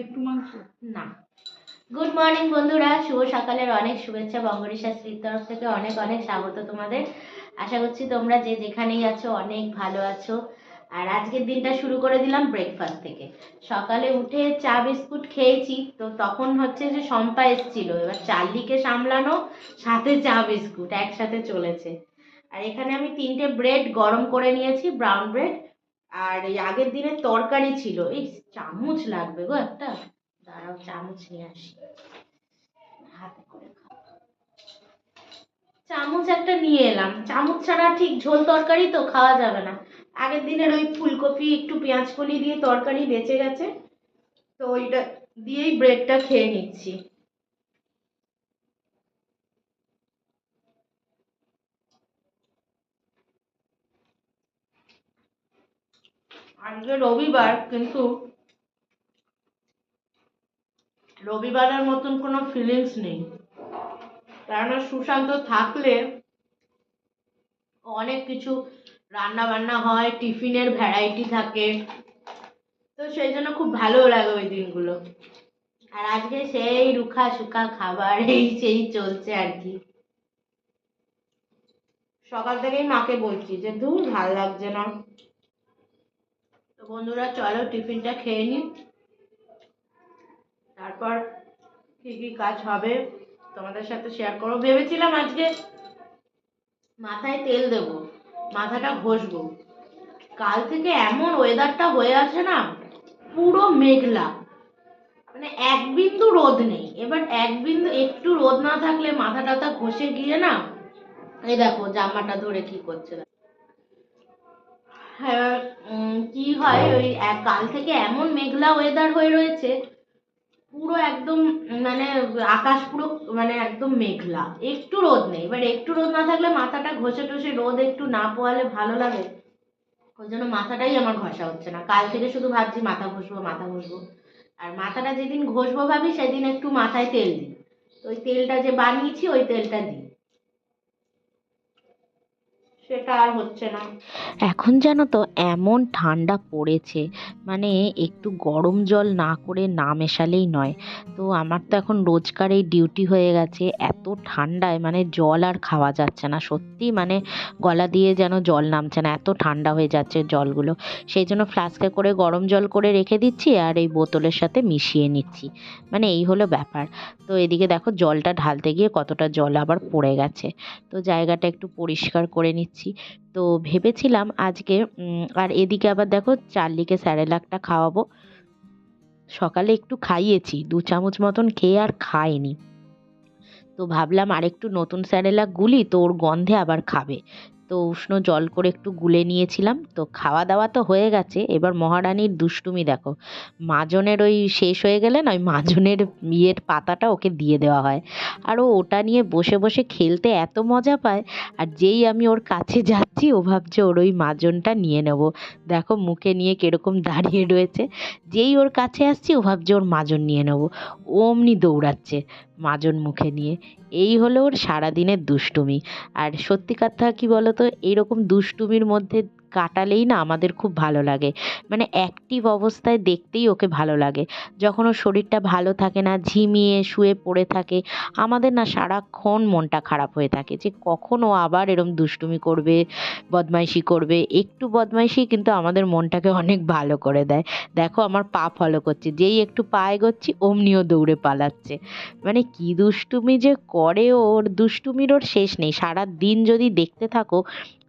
একটু মাংস? না। গুড মর্নিং বন্ধুরা, শুভ সকালের অনেক শুভেচ্ছা বঙ্গরী শাস্ত্রীর তরফ থেকে অনেক অনেক স্বাগত তোমাদের। আশা করছি তোমরা যে যেখানেই আছো অনেক ভালো আছো। আর আজকের দিনটা শুরু করে দিলাম ব্রেকফাস্ট থেকে। সকালে উঠে চা বিস্কুট খেয়েছি, তো তখন হচ্ছে যে শম্পা এসছিল। এবার চার্লিকে সামলানো, সাথে চা বিস্কুট, একসাথে চলেছে। আর এখানে আমি তিনটে ব্রেড গরম করে নিয়েছি ব্রাউন ব্রেড আর এই আগের দিনের তরকারি ছিল। এই চামচ লাগবে গো একটা। দাঁড়াও, চামচ নিয়ে আসি। হাতে করে। চামচ একটা নিয়ে এলাম। চামচ ছাড়া ঠিক ঝোল তরকারি তো খাওয়া যাবে না। আগের দিনের ওই ফুলকপি, একটু পেঁয়াজ কলি দিয়ে তরকারি বেঁচে গেছে। তো ওইটা দিয়েই ব্রেডটা খেয়ে নিচ্ছি। আজকে রবিবার, কিন্তু রবিবারের মতন কোনো ফিলিংস নেই। কেননা সুশান্ত থাকলে অনেক কিছু রান্না বান্না হয়, টিফিনের ভ্যারাইটি থাকে। তো সেই জন্য খুব ভালো লাগে ওই দিনগুলো। আর আজকে সেই রুখা সুখা খাবার, এই সেই চলছে আর কি। সকাল থেকেই মাকে বলছি যে দূর ভালো লাগছে না। তো বন্ধুরা, চলো টিফিনটা খেয়ে নিই তারপর কি কি কাজ হবে তোমাদের সাথে শেয়ার করব। ভেবেছিলাম আজকে মাথায় তেল দেব, মাথাটা ঘষবো। কাল থেকে এমন ওয়েদারটা হয়ে আছে না, পুরো মেঘলা। মানে এক বিন্দু রোদ নেই। এবার এক বিন্দু একটু রোদ না থাকলে মাথা টাথা ঘষে গিয়ে না, এই দেখো জামাটা ধরে কি করছে। কি হয় ওই কাল থেকে এমন মেঘলা ওয়েদার হয়ে রয়েছে, পুরো একদম মানে আকাশ পুরো মানে একদম মেঘলা। একটু রোদ নেই, এবার একটু রোদ না থাকলে মাথাটা ঘষে টষে রোদ একটু না পোয়ালে ভালো লাগে। ওই জন্য মাথাটাই আমার ঘষা হচ্ছে না। কাল থেকে শুধু ভাবছি মাথা ঘষবো মাথা ঘষবো। আর মাথাটা যেদিন ঘষবো ভাবি, সেদিন একটু মাথায় তেল দিই। ওই তেলটা যে বানিয়েছি, ওই তেলটা দিই। সেটা আর হচ্ছে না। এখন জানো তো এমন ঠান্ডা পড়েছে মানে একটু গরম জল না করে না মেশালেই নয়। তো আমার তো এখন রোজকার এই ডিউটি হয়ে গেছে, এত ঠান্ডায় মানে জল আর খাওয়া যাচ্ছে না। সত্যি মানে গলা দিয়ে যেন জল নামছে না, এত ঠান্ডা হয়ে যাচ্ছে জলগুলো। সেই জন্য ফ্লাস্কে করে গরম জল করে রেখে দিচ্ছি আর এই বোতলের সাথে মিশিয়ে নিচ্ছি। মানে এই হলো ব্যাপার। তো এদিকে দেখো জলটা ঢালতে গিয়ে কতটা জল আবার পড়ে গেছে। তো জায়গাটা একটু পরিষ্কার করে নিচ্ছি। তো ভেবেছিলাম আজকে আর এদিকে আবার দেখো চার্লিকে স্যারেলাকটা খাওয়াবো। সকালে একটু খাইয়েছি, দু চামচ মতন খেয়ে আর খায়নি তো ভাবলাম আরেকটু নতুন স্যারেলাক গুলি, তো ওর গন্ধে আবার খাবে। তো উষ্ণ জল করে একটু গুলে নিয়েছিলাম। তো খাওয়া দাওয়া তো হয়ে গেছে। এবার মহারানীর দুষ্টুমি দেখো। মাজনের ওই শেষ হয়ে গেলে না, ওই মাজনের ইয়ের পাতাটা ওকে দিয়ে দেওয়া হয়। আর ও ওটা নিয়ে বসে বসে খেলতে এত মজা পায়। আর যেই আমি ওর কাছে যাচ্ছি, ও ভাবছে ওর ওই মাজনটা নিয়ে নেব। দেখো মুখে নিয়ে কীরকম দাঁড়িয়ে রয়েছে। যেই ওর কাছে আসছি, ও ভাবছে ওর মাজন নিয়ে নেব। অমনি দৌড়াচ্ছে মাজন মুখে নিয়ে। এই হলো ওর সারাদিনের দুষ্টুমি। আর সত্যি কথা কী বলো তো এইরকম দুষ্টুমির মধ্যে কাটালেই না আমাদের খুব ভালো লাগে। মানে অ্যাক্টিভ অবস্থায় দেখতেই ওকে ভালো লাগে। যখন ওর শরীরটা ভালো থাকে না, ঝিমিয়ে শুয়ে পড়ে থাকে, আমাদের না সারাক্ষণ মনটা খারাপ হয়ে থাকে যে কখন ও আবার এরম দুষ্টুমি করবে, বদমাইশি করবে। একটু বদমাইশি কিন্তু আমাদের মনটাকে অনেক ভালো করে দেয়। দেখো আমার পা ফলো করছে, যেই একটু পা এগোচ্ছি অমনিও দৌড়ে পালাচ্ছে। মানে কি দুষ্টুমি যে করে ওর, দুষ্টুমির ওর শেষ নেই। সারা দিন যদি দেখতে থাকো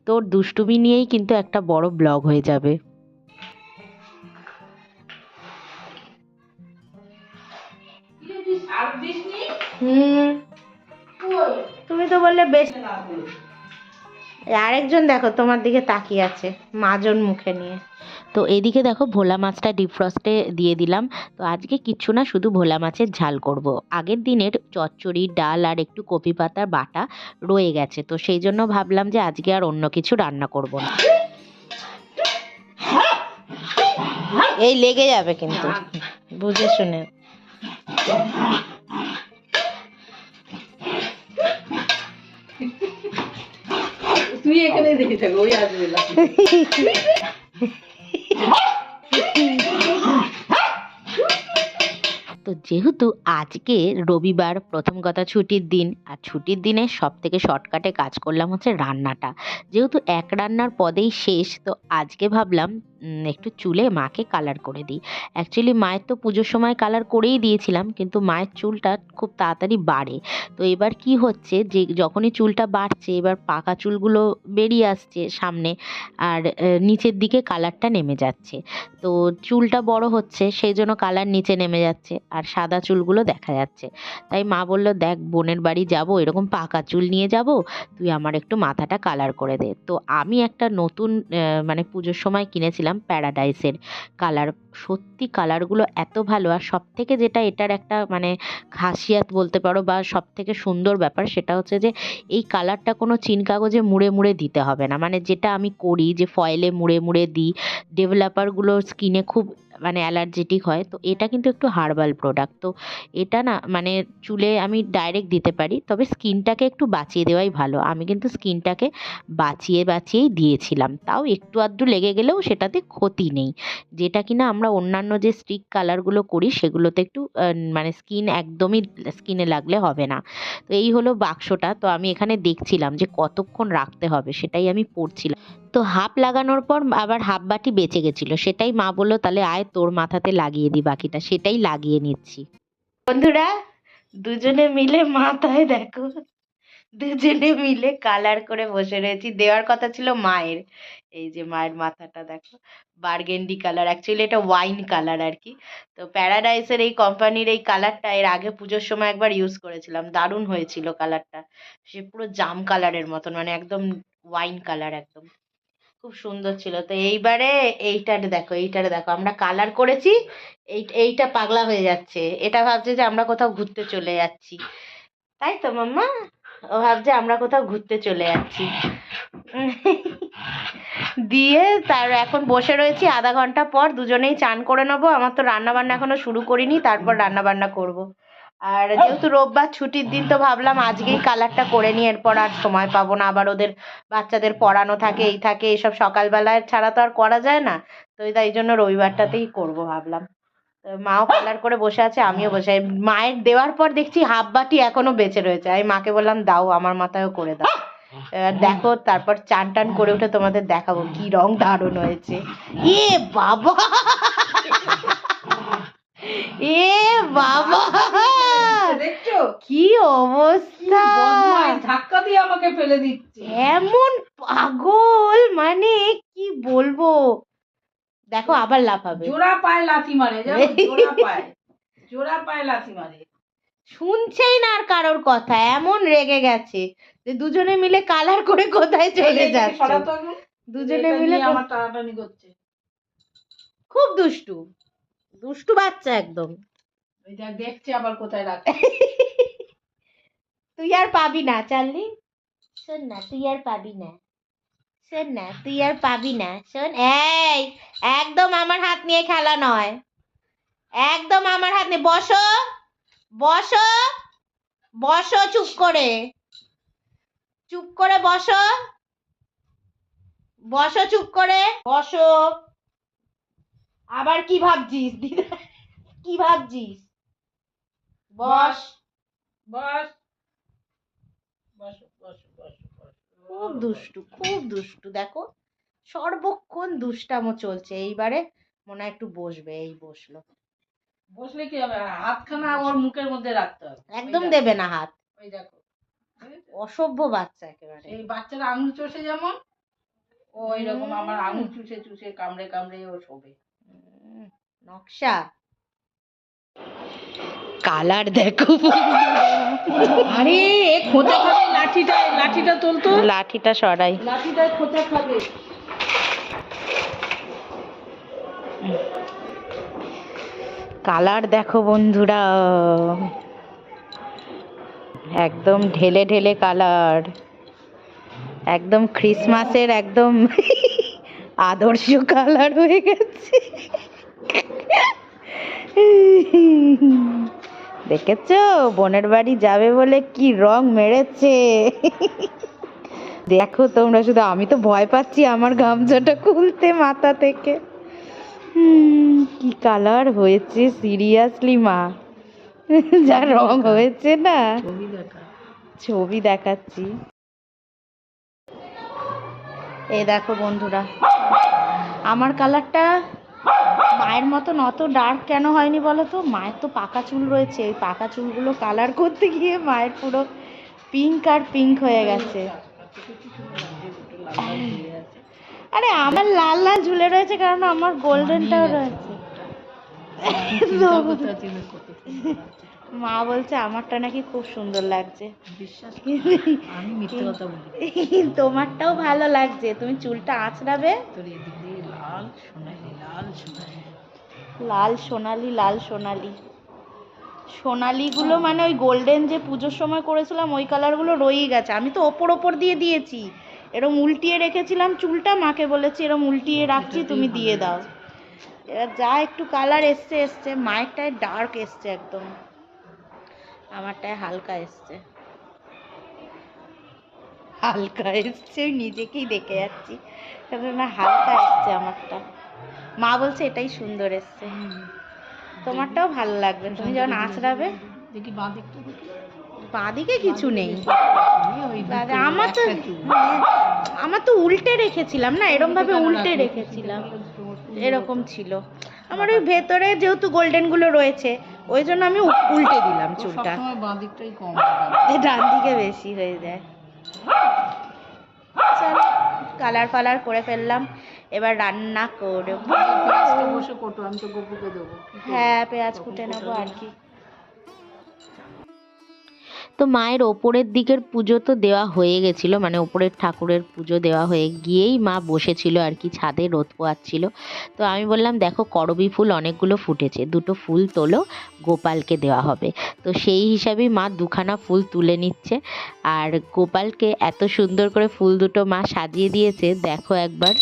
তোর দুষ্টুমি নিয়েই কিন্তু একটা বড় ব্লগ হয়ে যাবে। হুম। তুমি তো বললে বেশ। আরেকজন দেখো, তোমার দিকে তাকিয়ে আছে, মাজন মুখে নিয়ে। তো এদিকে দেখো ভোলা মাছটা ডিফ্রস্টে দিয়ে দিলাম। তো আজকে কিচ্ছু না, শুধু ভোলা মাছের ঝাল করব। আগের দিনের চচ্চড়ি, ডাল আর একটু কপি পাতার বাটা রয়ে গেছে। তো সেই জন্য ভাবলাম যে আজকে আর অন্য কিছু রান্না করব না। এই লেগে যাবে কিন্তু, বুঝে শুনে। তুই এখানে দেখে থাকো, ওই আসবে যেহেতু আজকে রবিবার, প্রথম কথা ছুটির দিন, আর ছুটির দিনে সব থেকে শর্টকাটে কাজ করলাম হচ্ছে রান্নাটা। যেহেতু এক রান্নার পদেই শেষ, তো আজকে ভাবলাম একটু চুলে মাকে কালার করে দিই। অ্যাকচুয়ালি মায়ের তো পুজোর সময় কালার করেই দিয়েছিলাম, কিন্তু মায়ের চুলটা খুব তাড়াতাড়ি বাড়ে। তো এবার কি হচ্ছে যে, যখনই চুলটা বাড়ছে, এবার পাকা চুলগুলো বেরিয়ে আসছে সামনে, আর নিচের দিকে কালারটা নেমে যাচ্ছে। তো চুলটা বড় হচ্ছে, সেই জন্য কালার নিচে নেমে যাচ্ছে, আর সাদা চুলগুলো দেখা যাচ্ছে। তাই মা বলল, দেখ, বোনের বাড়ি যাব, এরকম পাকা চুল নিয়ে যাব, তুই আমার একটু মাথাটা কালার করে দে। তো আমি একটা নতুন মানে পুজোর সময় কিনেছিলাম প্যারাডাইসের কালার সত্যি কালারগুলো এত ভালো আর সব থেকে যেটা এটার একটা মানে খাসিয়াত বলতে পারো বা সব থেকে সুন্দর ব্যাপার সেটা হচ্ছে যে এই কালারটা কোনো চিন কাগজে মুড়ে মুড়ে দিতে হবে না। মানে যেটা আমি করি যে ফয়েলে মুড়ে মুড়ে দিই ডেভেলপারগুলোর স্কিনে খুব মানে অ্যালার্জেটিক হয় তো এটা কিন্তু একটু হার্বাল প্রোডাক্ট তো এটা না মানে চুলে আমি ডাইরেক্ট দিতে পারি তবে স্কিনটাকে একটু বাঁচিয়ে দেওয়াই ভালো। আমি কিন্তু স্কিনটাকে বাঁচিয়ে বাঁচিয়েই দিয়েছিলাম তাও একটু আধটু লেগে গেলেও সেটাতে ক্ষতি নেই। যেটা কিনা আমরা অন্যান্য যে স্টিক কালারগুলো করি সেগুলোতে একটু মানে স্কিন একদমই স্কিনে লাগলে হবে না। তো এই হলো বাক্সটা তো আমি এখানে দেখছিলাম যে কতক্ষণ রাখতে হবে সেটাই আমি পড়ছিলাম। তো হাফ লাগানোর পর আবার হাফ বাটি বেঁচে গেছিল সেটাই মা বলল তাহলে আয় তোর মাথাতে লাগিয়ে দি বাকিটা, সেটাই লাগিয়ে নিচ্ছি। বন্ধুরা, দুজনে মিলে মাথায় দেখো, দুজনে মিলে কালার করে বসে রয়েছি। দেওয়ার কথা ছিল মায়ের, এই যে মায়ের মাথাটা দেখো, বার্গেন্ডি কালার। অ্যাকচুয়ালি এটা ওয়াইন কালার আর কি। তো প্যারাডাইসের এই কোম্পানির এই কালারটা এর আগে পুজোর সময় একবার ইউজ করেছিলাম, দারুণ হয়েছিল কালারটা। সে পুরো জাম কালারের মতন মানে একদম ওয়াইন কালার একদম। খুব সুন্দর ছিল। তো এইবারে এইটারে দেখো এইটারে দেখো। আমরা কালার করেছি, এই, এইটা পাগলা হয়ে যাচ্ছে। এটা ভাবছে যে আমরা কোথাও ঘুরতে চলে যাচ্ছি। তাই তো, মাম্মা? ও ভাবছে আমরা কোথাও ঘুরতে চলে যাচ্ছি। দিয়ে তার এখন বসে রয়েছি আধা ঘণ্টা পর, দুজনেই চান করে নেব। আমার তো রান্না বান্না এখনও শুরু করিনি, তারপর রান্না বান্না করব। আর যেহেতু রোববার ছুটির দিন তো ভাবলাম আজকেই কালারটা করে নিই এরপর আর সময় পাবো না। আবার ওদের বাচ্চাদের পড়ানো থাকে এই থাকে এইসব সকালবেলায় ছাড়া তো আর করা যায় না। তো তাই জন্য রবিবারটাতেই করব ভাবলাম। মাও কালার করে বসে আছে আমিও বসে। মায়ের দেওয়ার পর দেখছি হাফ বাটি এখনও বেঁচে রয়েছে। আমি মাকে বললাম দাও আমার মাথায়ও করে দাও। দেখো তারপর চান টান করে উঠে তোমাদের দেখাবো কি রং দারুণ হয়েছে। এ বাবা! এ বাবা! দেখছ? কি অবস্থা? ধাক্কা দিয়ে আমাকে ফেলে দিচ্ছে। এমন পাগল মানে কি বলব? দেখো আবার লাফাবে। জোড়া পায়ে লাথি মারে জোড়া পায়ে। জোড়া পায়ে লাথি মারে। শুনছেই না আর কারোর কথা এমন রেগে গেছে যে দুজনে মিলে কালার করে কোথায় চলে যাচ্ছে। দুজনে মিলে আমার টানাটানি করছে। খুব দুষ্টু। দুষ্টু বাচ্চা একদম। দেখছে আবার কোথায় রাখ তুই আর পাবি না চার্লি শোন না তুই আর পাবি না। শোন না তুই আর পাবি না। শোন এই একদম আমার হাত নিয়ে খেলা নয়। একদম আমার হাত নিয়ে বসো বসো বসো চুপ করে। চুপ করে বসো। বসো চুপ করে বসো। আবার কি ভাবছিস? দিদা কি ভাবছিস? বস। বস। বস বস বস বস। খুব দুষ্টু খুব দুষ্টু। দেখো সর্বক্ষণ দুষ্টামো চলছে। এইবারে মনে হয় একটু বসবে এই বসল। বসলে কি হবে? হাতখানা ওর মুখের মধ্যে রাখতে হবে। একদম দেবে না হাত। ওই দেখো। অসভ্য বাচ্চা একেবারে। এই বাচ্চারা আঙুল চষে যেমন ও এরকম আমার আঙুল চুষে চুষে কামড়ে কামড়ে ও শোবে। নকশা? কালার দেখো আরে এ খোঁচা খাবে লাঠিটা লাঠিটা তোলতো লাঠিটা সরাই। লাঠিটা খোঁচা খাবে। কালার দেখো বন্ধুরা। একদম ঢেলে ঢেলে কালার। একদম ক্রিসমাসের একদম আদর্শ কালার হয়ে গেছে। দেখেছ? বোনের বাড়ি যাবে বলে কি রং মেরেছে? দেখো তোমরা শুধু আমি তো ভয় পাচ্ছি আমার গামছাটা খুলতে মাথা থেকে। কি কালার হয়েছে সিরিয়াসলি মা? যা রং হয়েছে না? ছবি ছবি দেখাচ্ছি। এই দেখো বন্ধুরা আমার কালারটা মায়ের মতন অত ডার্ক কেন হয়নি বলো তো? মায়ের তো পাকা চুল রয়েছে। ওই পাকা চুলগুলো কালার করতে গিয়ে মায়ের পুরো পিঙ্ক আর পিঙ্ক হয়ে গেছে। আরে আমার লাল লাল ঝুলে রয়েছে কারণ আমার গোল্ডেনটাও রয়েছে। মা বলছে আমারটা নাকি খুব সুন্দর লাগছে। তোমারটাও ভালো লাগছে। তুমি চুলটা আঁচড়াবে। লাল লাল লাল সোনালি লাল সোনালি। সোনালিগুলো মানে ওই গোল্ডেন যে পুজোর সময় করেছিলাম ওই কালারগুলো রয়েই গেছে। আমি তো ওপর ওপর দিয়ে দিয়েছি। এরম উল্টিয়ে রেখেছিলাম চুলটা মাকে বলেছি এরম উল্টিয়ে রাখছি তুমি দিয়ে দাও। এবার যা একটু কালার এসছে এসছে মায়েরটায় ডার্ক এসছে একদম। আমারটায় হালকা এসছে। হালকা এসছে নিজেকেই দেখে যাচ্ছি। না হালকা এসছে আমারটা। মা বলছে এটাই সুন্দর এসছে। তোমারটাও ভালো লাগবে। তুমি যখন আঁচড়াবে দেখি বাঁ দিকটা বাঁদিকে কিছু নেই। আমার তো। হ্যাঁ, আমার তো উল্টে রেখেছিলাম না এরম ভাবে উল্টে রেখেছিলাম। এরকম ছিল। আমার ওই ভেতরে যেহেতু গোল্ডেনগুলো রয়েছে ওই জন্য আমি উল্টে দিলাম চুলটা। ডান দিকে বেশি হয়ে যায়। চলো কালার ফালার করে ফেললাম। এবার রান্না করব? হ্যাঁ পেঁয়াজ কুটে নেব আর কি। তো মায়ের ওপরের দিকের পুজো তো দেওয়া হয়ে গেছিল মানে ওপরের ঠাকুরের পুজো দেওয়া হয়ে গিয়েই মা বসেছিল আর কি ছাদে রোদ পোয়াচ্ছিল। তো আমি বললাম দেখো করবি ফুল অনেকগুলো ফুটেছে দুটো ফুল তোলো গোপালকে দেওয়া হবে। তো সেই হিসাবেই মা দুখানা ফুল তুলে নিচ্ছে। আর গোপালকে এত সুন্দর করে ফুল দুটো মা সাজিয়ে দিয়েছে দেখো একবার।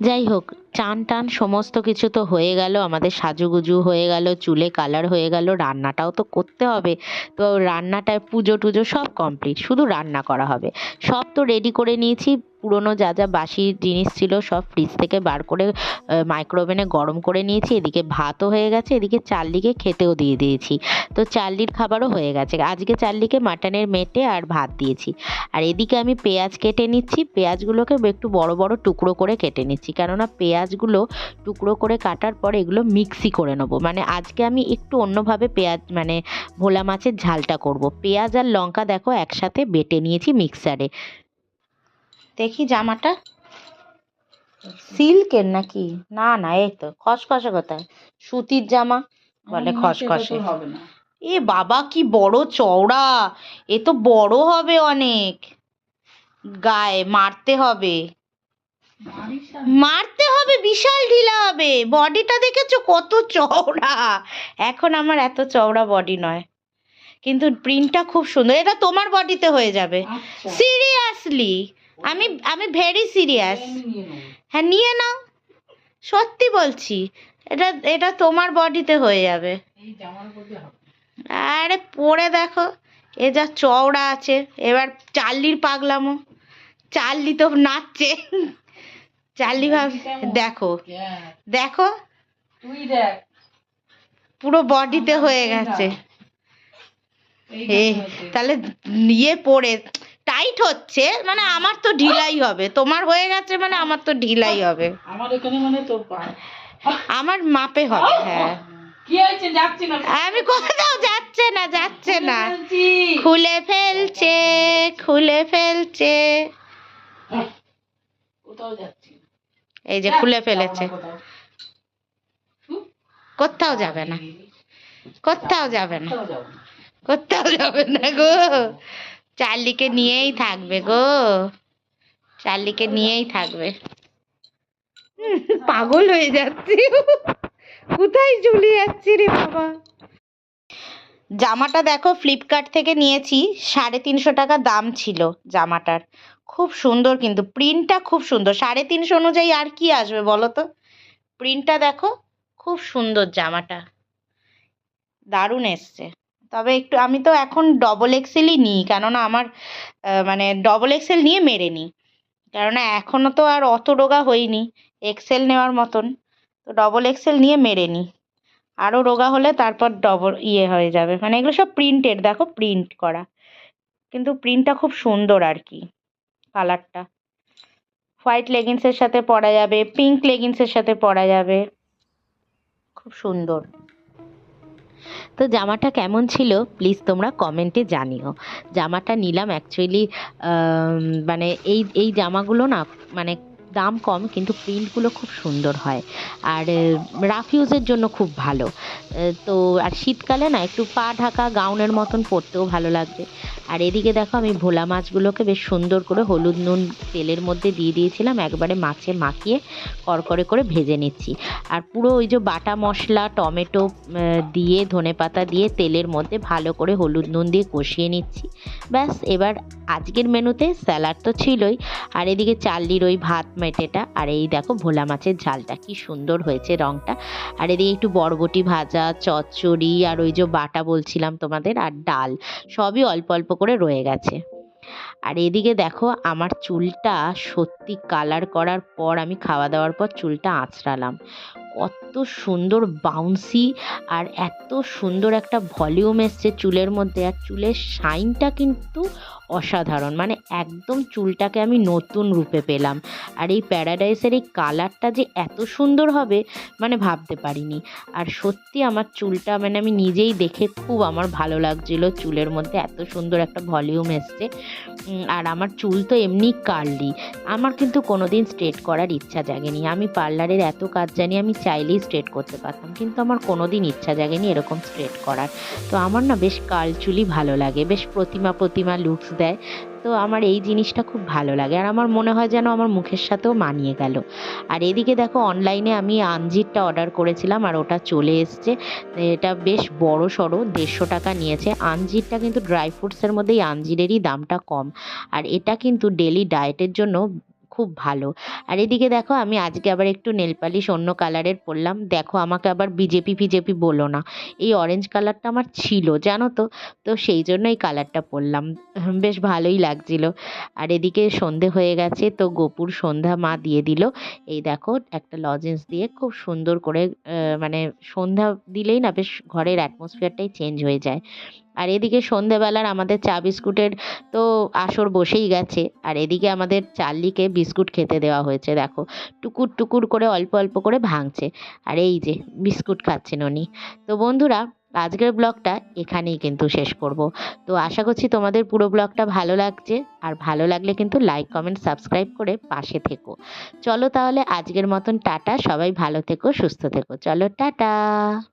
যাই হোক চান টান, সমস্ত কিছু তো হয়ে গেল, আমাদের সাজুগুজু হয়ে গেল, চুলে কালার হয়ে গেল, রান্নাটাও তো করতে হবে। তো রান্নাটায় পুজো টুজো সব কমপ্লিট শুধু রান্না করা হবে। সব তো রেডি করে নিয়েছি, পুরনো যা যা বাসি জিনিস ছিল সব ফ্রিজ থেকে বার করে মাইক্রোওভেনে গরম করে নিয়েছি, এদিকে ভাতও হয়ে গেছে, এদিকে চার্লিকে খেতেও দিয়ে দিয়েছি। তো চার্লির খাবারও হয়ে গেছে, আজকে চার্লিকে মাটনের মেটে আর ভাত দিয়েছি। আর এদিকে আমি পেঁয়াজ কেটে নিচ্ছি, পেঁয়াজগুলোকে একটু বড় বড় টুকরো করে কেটে নিচ্ছি, কেননা পেঁয়াজগুলো টুকরো করে কাটার পর এগুলো মিক্সি করে নেব। মানে আজকে আমি একটু অন্যভাবে পেঁয়াজ মানে ভোলা মাছের ঝালটা করব। পেঁয়াজ আর লঙ্কা দেখো একসাথে বেটে নিয়েছি মিক্সারে দেখি জামাটা। সিল্কের নাকি? না না এই তো খসখসে কোথায়? সুতির জামা বলে খসখসে। হবে এ বাবা কি বড় চওড়া! এ তো বড় হবে অনেক। গায়ে মারতে হবে। মারতে হবে বিশাল ঢিলা হবে। বডিটা দেখেছ কত চওড়া? এখন আমার এত চওড়া বডি নয়। কিন্তু প্রিন্টটা খুব সুন্দর। এটা তোমার বডিতে হয়ে যাবে। আচ্ছা। সিরিয়াসলি। আমি আমি ভেরি সিরিয়াস হ্যাঁ নিয়ে নাও। সত্যি বলছি এটা এটা তোমার বডিতে হয়ে যাবে। আরে পরে দেখো। এ যা চওড়া আছে এবার চার্লির পাগলামো। চার্লি তো নাচছে। চার্লি ভাব দেখো। দেখো? তুই দেখ। পুরো বডিতে হয়ে গেছে। এই তাহলে ইয়ে পরে টাইট হচ্ছে মানে আমার তো ঢিলাই হবে। তোমার হয়ে গেছে মানে আমার তো ঢিলাই হবে। আমার এখানে মানে পায় আমার মাপে হবে হ্যাঁ। আমি কোথাও যাচ্ছে না যাচ্ছে না। খুলে ফেলছে। খুলে ফেলছে কোথাও যাচ্ছি। এই যে খুলে ফেলেছে। কোথাও যাবে না। কোথাও যাব না। কোথাও যাবে না গো। চার্লিকে নিয়েই থাকবে গো। চার্লিকে নিয়েই থাকবে। পাগল হয়ে যাচ্ছি। কোথায় চলে যাচ্ছি রে বাবা? জামাটা দেখো ফ্লিপকার্ট থেকে নিয়েছি। সাড়ে তিনশো টাকা দাম ছিল জামাটার। খুব সুন্দর কিন্তু প্রিন্টটা খুব সুন্দর। সাড়ে তিনশো অনুযায়ী আর কি আসবে বলো তো? প্রিন্টটা দেখো, খুব সুন্দর জামাটা। দারুণ এসছে। তবে একটু, আমি তো এখন ডবল এক্সেলই নিই, কেননা আমার মানে ডবল এক্সেল নিয়ে মেরে নিই। কেননা এখনও তো আর অত রোগা হইনি এক্সেল নেওয়ার মতন। তো ডবল এক্সেল নিয়ে মেরে নিই। আরও রোগা হলে তারপর ডবল ইয়ে হয়ে যাবে। মানে এগুলো সব প্রিন্টেড দেখো প্রিন্ট করা। কিন্তু প্রিন্টটা খুব সুন্দর আর কি। কালারটা। হোয়াইট লেগিংসের সাথে পরা যাবে, পিঙ্ক লেগিংসের সাথে পরা যাবে। খুব সুন্দর। তো জামাটা কেমন ছিল? প্লিজ তোমরা কমেন্টে জানিও। জামাটা নিলাম অ্যাকচুয়ালি মানে এই এই জামাগুলো না মানে দাম কম, কিন্তু প্রিন্টগুলো খুব সুন্দর হয়। আর রাফ ইউজের জন্য খুব ভালো। তো, আর শীতকালে না, একটু পা ঢাকা গাউনের মতন পরতেও ভালো লাগবে। আর এদিকে দেখো, আমি ভোলা মাছগুলোকে বেশ সুন্দর করে হলুদ নুন তেলের মধ্যে দিয়ে দিয়েছিলাম, একবারে মাছে মাখিয়ে করকরে করে ভেজে নিচ্ছি। আর পুরো ওই যে বাটা মশলা, টমেটো দিয়ে ধনেপাতা দিয়ে তেলের মধ্যে ভালো করে হলুদ নুন দিয়ে কষিয়ে নিচ্ছি। ব্যাস, এবার আজকের মেনুতে স্যালাড তো ছিলই। আর এদিকে চাল্লির ওই ভাত মেটেটা আর এই দেখো ভোলা মাছের ঝালটা, কি সুন্দর হয়েছে রঙটা আর এদিকে একটু বরবটি ভাজা, চচ্চড়ি আর ওই যে বাটা বলছিলাম তোমাদের আর ডাল, সবই অল্প অল্প করে রয়ে গেছে। আর এদিকে দেখো আমার চুলটা সত্যি কালার করার পর আমি খাওয়া দাওয়ার পর চুলটা আঁচড়ালাম। কত সুন্দর বাউন্সি আর এত সুন্দর একটা ভলিউম এসছে চুলের মধ্যে। আর চুলের শাইনটা কিন্তু অসাধারণ। মানে একদম চুলটাকে আমি নতুন রূপে পেলাম। আর এই প্যারাডাইসের এই কালারটা যে এত সুন্দর হবে মানে ভাবতে পারিনি। আর সত্যি আমার চুলটা মানে আমি নিজেই দেখে খুব আমার ভালো লাগছিল চুলের মধ্যে, এত সুন্দর একটা ভলিউম এসছে। আর আমার চুল তো এমনি কার্লি। আমার কিন্তু কোনো দিন স্ট্রেট করার ইচ্ছা জাগেনি। আমি পার্লারের এত কাজ জানি, আমি চাইলেই স্ট্রেট করতে পারতাম, কিন্তু আমার কোনো দিন ইচ্ছা জাগেনি এরকম স্ট্রেট করার। তো আমার না বেশ কার্ল চুলই ভালো লাগে, বেশ প্রতিমা প্রতিমা লুকস দেয়। তো আমার এই জিনিসটা খুব ভালো লাগে। আর আমার মনে হয় যেন আমার মুখের সাথেও মানিয়ে গেল। আর এদিকে দেখো অনলাইনে আমি আঞ্জিরটা অর্ডার করেছিলাম আর ওটা চলে এসছে। এটা বেশ বড় সড়ো, দেড়শো টাকা নিয়েছে। আঞ্জিরটা কিন্তু ড্রাই ফ্রুটসের মধ্যে এই আঞ্জিরেরই দামটা কম। আর এটা কিন্তু ডেলি ডায়েটের জন্য খুব ভালো। আর এদিকে দেখো, আমি আজকে আবার একটু নেল পালিশ অন্য কালারের পরলাম। দেখো, আমাকে আবার বিজেপি ফিজেপি বলো না। এই অরেঞ্জ কালারটা আমার ছিল, জানো তো? তো সেই জন্য এই কালারটা পরলাম। বেশ ভালোই লাগছিল। আর এদিকে সন্ধে হয়ে গেছে, তো গোপুর সন্ধ্যা মা দিয়ে দিল। এই দেখো, একটা লজেন্স দিয়ে খুব সুন্দর করে মানে সন্ধ্যা দিলেই না, বেশ ঘরের অ্যাটমসফিয়ারটাই চেঞ্জ হয়ে যায়। আর এদিকে সন্ধেবেলার আমাদের চা বিস্কুটের তো আসর বসেই গেছে। আর এদিকে আমাদের চার্লিকে বিস্কুট খেতে দেওয়া হয়েছে, দেখো। টুকুর টুকুর করে অল্প অল্প করে ভাঙছে। আর এই যে, বিস্কুট খাচ্ছেন উনি। তো বন্ধুরা, আজকের ব্লগটা এখানেই কিন্তু শেষ করব। তো আশা করছি তোমাদের পুরো ব্লগটা ভালো লাগছে। আর ভালো লাগলে কিন্তু লাইক, কমেন্ট, সাবস্ক্রাইব করে পাশে থেকো। চলো তাহলে আজকের মতন টাটা। সবাই ভালো থেকো, সুস্থ থেকো। চলো, টাটা।